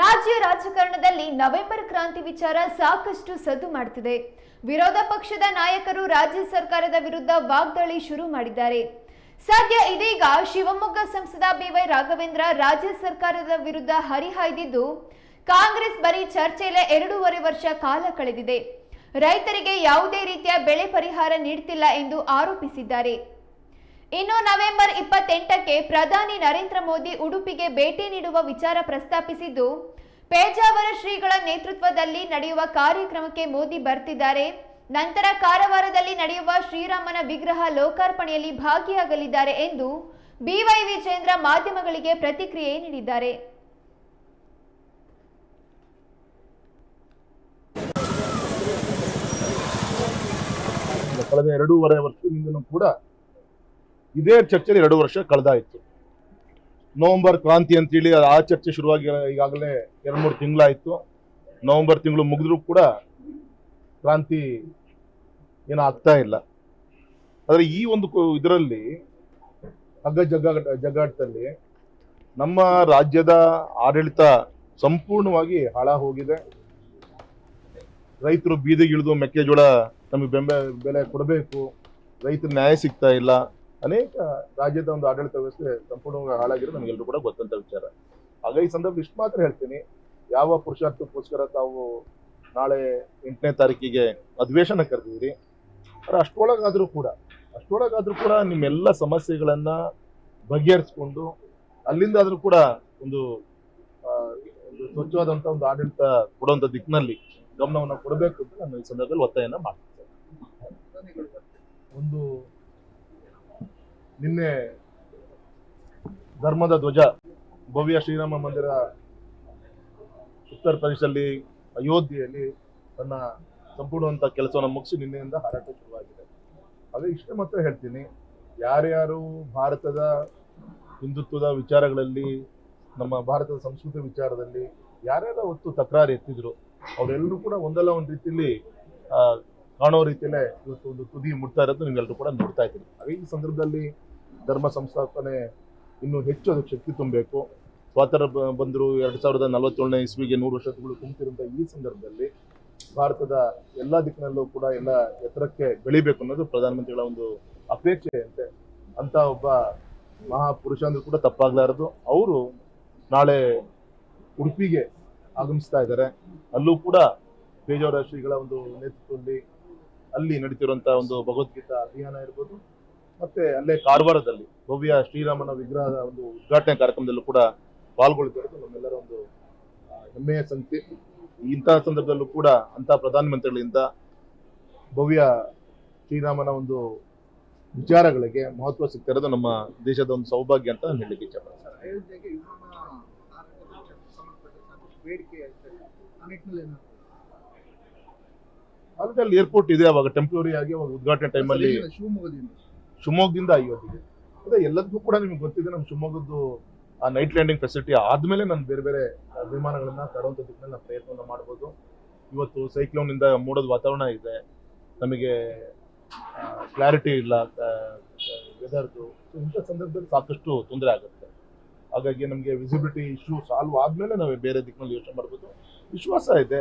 ರಾಜ್ಯ ರಾಜಕಾರಣದಲ್ಲಿ ನವೆಂಬರ್ ಕ್ರಾಂತಿ ವಿಚಾರ ಸಾಕಷ್ಟು ಸದ್ದು ಮಾಡುತ್ತಿದೆ ವಿರೋಧ ಪಕ್ಷದ ನಾಯಕರು ರಾಜ್ಯ ಸರ್ಕಾರದ ವಿರುದ್ಧ ವಾಗ್ದಾಳಿ ಶುರು ಮಾಡಿದ್ದಾರೆ. ಸದ್ಯ ಇದೀಗ ಶಿವಮೊಗ್ಗ ಸಂಸದ ಬಿವೈ ರಾಘವೇಂದ್ರ ರಾಜ್ಯ ಸರ್ಕಾರದ ವಿರುದ್ಧ ಹರಿಹಾಯ್ದಿದ್ದು, ಕಾಂಗ್ರೆಸ್ ಬರೀ ಚರ್ಚೆಯಲ್ಲೇ ಎರಡೂವರೆ ವರ್ಷ ಕಾಲ ಕಳೆದಿದೆ. ರೈತರಿಗೆ ಯಾವುದೇ ರೀತಿಯ ಬೆಳೆ ಪರಿಹಾರ ನೀಡುತ್ತಿಲ್ಲ ಎಂದು ಆರೋಪಿಸಿದ್ದಾರೆ. ಇನ್ನು ನವೆಂಬರ್ ಇಪ್ಪತ್ತೆಂಟಕ್ಕೆ ಪ್ರಧಾನಿ ನರೇಂದ್ರ ಮೋದಿ ಉಡುಪಿಗೆ ಭೇಟಿ ನೀಡುವ ವಿಚಾರ ಪ್ರಸ್ತಾಪಿಸಿದ್ದು ಪೇಜಾವರ ಶ್ರೀಗಳ ನೇತೃತ್ವದಲ್ಲಿ ನಡೆಯುವ ಕಾರ್ಯಕ್ರಮಕ್ಕೆ ಮೋದಿ ಬರ್ತಿದ್ದಾರೆ. ನಂತರ ಕಾರವಾರದಲ್ಲಿ ನಡೆಯುವ ಶ್ರೀರಾಮನ ವಿಗ್ರಹ ಲೋಕಾರ್ಪಣೆಯಲ್ಲಿ ಭಾಗಿಯಾಗಲಿದ್ದಾರೆ ಎಂದು ಬಿವೈ ವಿಜೇಂದ್ರ ಮಾಧ್ಯಮಗಳಿಗೆ ಪ್ರತಿಕ್ರಿಯೆ ನೀಡಿದ್ದಾರೆ. ಕಳೆದ ಎರಡೂವರೆ ವರ್ಷದಿಂದಲೂ ಕೂಡ ಇದೇ ಚರ್ಚೆಯಲ್ಲಿ ಎರಡು ವರ್ಷ ಕಳೆದಾಯಿತು. ನವೆಂಬರ್ ಕ್ರಾಂತಿ ಅಂತೇಳಿ ಆ ಚರ್ಚೆ ಶುರುವಾಗಿ ಈಗಾಗಲೇ ಎರಡು ಮೂರು ತಿಂಗಳಾಯಿತು. ನವೆಂಬರ್ ತಿಂಗಳು ಮುಗಿದ್ರೂ ಕೂಡ ಕ್ರಾಂತಿ ಏನೂ ಆಗ್ತಾ ಇಲ್ಲ. ಆದರೆ ಈ ಒಂದು ಇದರಲ್ಲಿ, ಹಗ್ಗ ಜಗ್ಗ ಜಗ್ಗಾಟದಲ್ಲಿ ನಮ್ಮ ರಾಜ್ಯದ ಆಡಳಿತ ಸಂಪೂರ್ಣವಾಗಿ ಹಾಳ ಹೋಗಿದೆ ರೈತರು ಬೀದಿಗಿಳಿದು ಮೆಕ್ಕೆಜೋಳ ನಮಗೆ ಬೆಂಬಲ ಬೆಲೆ ಕೊಡಬೇಕು. ರೈತರು ನ್ಯಾಯ ಸಿಗ್ತಾ ಇಲ್ಲ. ಅನೇಕ ರಾಜ್ಯದ ಒಂದು ಆಡಳಿತ ವ್ಯವಸ್ಥೆ ಸಂಪೂರ್ಣವಾಗಿ ಹಾಳಾಗಿರೋದು ನಮಗೆಲ್ಲರೂ ಕೂಡ ಗೊತ್ತಂತ ವಿಚಾರ. ಆಗ ಈ ಸಂದರ್ಭ ಇಷ್ಟು ಮಾತ್ರ ಹೇಳ್ತೀನಿ ಯಾವ ಪುರುಷಾರ್ಥಕ್ಕೋಸ್ಕರ ತಾವು ನಾಳೆ ಎಂಟನೇ ತಾರೀಕಿಗೆ ಅಧಿವೇಶನ ಕರೆದಿದ್ದೀರಿ ಅಷ್ಟೊಳಗಾದ್ರೂ ಕೂಡ ಅಷ್ಟೊಳಗಾದ್ರೂ ಕೂಡ ನಿಮ್ಮೆಲ್ಲ ಸಮಸ್ಯೆಗಳನ್ನ ಬಗೆಹರಿಸ್ಕೊಂಡು ಅಲ್ಲಿಂದಾದ್ರೂ ಕೂಡ ಒಂದು ಆ, ಒಂದು ಆಡಳಿತ ಕೊಡುವಂತ ದಿಕ್ಕಿನಲ್ಲಿ ಗಮನವನ್ನು ಕೊಡಬೇಕು ಅಂತ ನಾನು ಈ ಸಂದರ್ಭದಲ್ಲಿ ಒತ್ತಾಯನ ಮಾಡ್ತೀನಿ ಒಂದು ನಿನ್ನೆ ಧರ್ಮದ ಧ್ವಜ, ಭವ್ಯ ಶ್ರೀರಾಮ ಮಂದಿರ ಉತ್ತರ ಪ್ರದೇಶದಲ್ಲಿ, ಅಯೋಧ್ಯೆಯಲ್ಲಿ ತನ್ನ ಸಂಪೂರ್ಣವಂತ ಕೆಲಸವನ್ನು ಮುಗಿಸಿ ನಿನ್ನೆಯಿಂದ ಹಾರಾಟ ಶುರುವಾಗಿದೆ. ಅದೇ ಇಷ್ಟೇ ಮಾತ್ರ ಹೇಳ್ತೀನಿ, ಯಾರ್ಯಾರು ಭಾರತದ ಹಿಂದುತ್ವದ ವಿಚಾರಗಳಲ್ಲಿ, ನಮ್ಮ ಭಾರತದ ಸಂಸ್ಕೃತಿ ವಿಚಾರದಲ್ಲಿ ಯಾರ್ಯಾರ ಒತ್ತು ತಕರಾರು ಎತ್ತಿದ್ರು, ಅವರೆಲ್ಲರೂ ಕೂಡ ಒಂದಲ್ಲ ಒಂದು ರೀತಿಯಲ್ಲಿ ಕಾಣೋ ರೀತಿಯಲ್ಲೇ ಇವತ್ತು ಒಂದು ತುದಿ ಮುಟ್ತಾ ಇರೋದು ನೀವೆಲ್ಲರೂ ಕೂಡ ನೋಡ್ತಾ ಇದ್ದೀರಿ. ಅದೇ ಈ ಸಂದರ್ಭದಲ್ಲಿ ಧರ್ಮ ಸಂಸ್ಥಾಪನೆ ಇನ್ನೂ ಹೆಚ್ಚು ಶಕ್ತಿ ತುಂಬಬೇಕು. ಸ್ವಾತಂತ್ರ್ಯ ಬಂದರು ಎರಡು ಸಾವಿರದ ನಲವತ್ತೇಳನೇ ಇಸ್ವಿಗೆ ನೂರು ವರ್ಷಗಳು ತುಂಬಿರುವಂತ ಈ ಸಂದರ್ಭದಲ್ಲಿ ಭಾರತದ ಎಲ್ಲ ದಿಕ್ಕಿನಲ್ಲೂ ಕೂಡ ಎಲ್ಲ ಎತ್ತರಕ್ಕೆ ಬೆಳಿಬೇಕು ಅನ್ನೋದು ಪ್ರಧಾನಮಂತ್ರಿಗಳ ಒಂದು ಅಪೇಕ್ಷೆಯಂತೆ ಅಂತ. ಒಬ್ಬ ಮಹಾಪುರುಷ ಅಂದ್ರೂ ಕೂಡ ತಪ್ಪಾಗ್ಲಾರದು. ಅವರು ನಾಳೆ ಉಡುಪಿಗೆ ಆಗಮಿಸ್ತಾ ಇದ್ದಾರೆ. ಅಲ್ಲೂ ಕೂಡ ಪೇಜಾವರ ಶ್ರೀಗಳ ಒಂದು ನೇತೃತ್ವದಲ್ಲಿ ಅಲ್ಲಿ ನಡೀತಿರುವಂತಹ ಒಂದು ಭಗವದ್ಗೀತಾ ಅಭಿಯಾನ ಇರ್ಬೋದು. ಮತ್ತೆ ಅಲ್ಲೇ ಕಾರವಾರದಲ್ಲಿ ಭವ್ಯ ಶ್ರೀರಾಮನ ವಿಗ್ರಹದ ಒಂದು ಉದ್ಘಾಟನೆ ಕಾರ್ಯಕ್ರಮದಲ್ಲೂ ಕೂಡ ಪಾಲ್ಗೊಳ್ತಿರೋದು ನಮ್ಮೆಲ್ಲರ ಒಂದು ಹೆಮ್ಮೆಯ ಸಂಖ್ಯೆ ಇಂತಹ ಸಂದರ್ಭದಲ್ಲೂ ಕೂಡ ಅಂತ ಪ್ರಧಾನಮಂತ್ರಿಗಳಿಂದ ಭವ್ಯ ಶ್ರೀರಾಮನ ಒಂದು ವಿಚಾರಗಳಿಗೆ ಮಹತ್ವ ಸಿಗ್ತಿರೋದು ನಮ್ಮ ದೇಶದ ಒಂದು ಸೌಭಾಗ್ಯ ಅಂತ ನಾನು ಹೇಳಲಿಕ್ಕೆ ಏನಾದ್ರು ಅಲ್ಲಿ ಏರ್ಪೋರ್ಟ್ ಇದೆ ಅವಾಗ ಟೆಂಪ್ರರಿ ಆಗಿ ಉದ್ಘಾಟನೆ ಟೈಮಲ್ಲಿ ಶಿವಮೊಗ್ಗದಿಂದ. ಶಿವಮೊಗ್ಗದಿಂದ ಐವತ್ತಿಗೆ. ಅದೇ ಎಲ್ಲದಕ್ಕೂ ಕೂಡ ನಿಮ್ಗೆ ಗೊತ್ತಿದೆ ನಮ್ಮ ಶಿವಮೊಗ್ಗದ್ದು ಆ ನೈಟ್ ಲ್ಯಾಂಡಿಂಗ್ ಫೆಸಿಲಿಟಿ ಆದ್ಮೇಲೆ ನಾನು ಬೇರೆ ಬೇರೆ ವಿಮಾನಗಳನ್ನ ತರುವಂತ ದಿಕ್ಕಿನಲ್ಲಿ ನಾವು ಮಾಡ್ಬೋದು. ಇವತ್ತು ಸೈಕ್ಲೋನ್ ಇಂದ ಮೋಡದ ವಾತಾವರಣ ಇದೆ. ನಮಗೆ ಕ್ಲಾರಿಟಿ ಇಲ್ಲ ವೆದರ್ದು ಇಂಥ ಸಂದರ್ಭದಲ್ಲಿ ಸಾಕಷ್ಟು ತೊಂದರೆ ಆಗುತ್ತೆ. ಹಾಗಾಗಿ ನಮಗೆ ವಿಸಿಬಿಲಿಟಿ ಇಶ್ಯೂ ಸಾಲ್ವ್ ಆದ್ಮೇಲೆ ನಾವು ಬೇರೆ ದಿಕ್ಕಿನಲ್ಲಿ ಯೋಚನೆ ಮಾಡ್ಬೋದು. ವಿಶ್ವಾಸ ಇದೆ.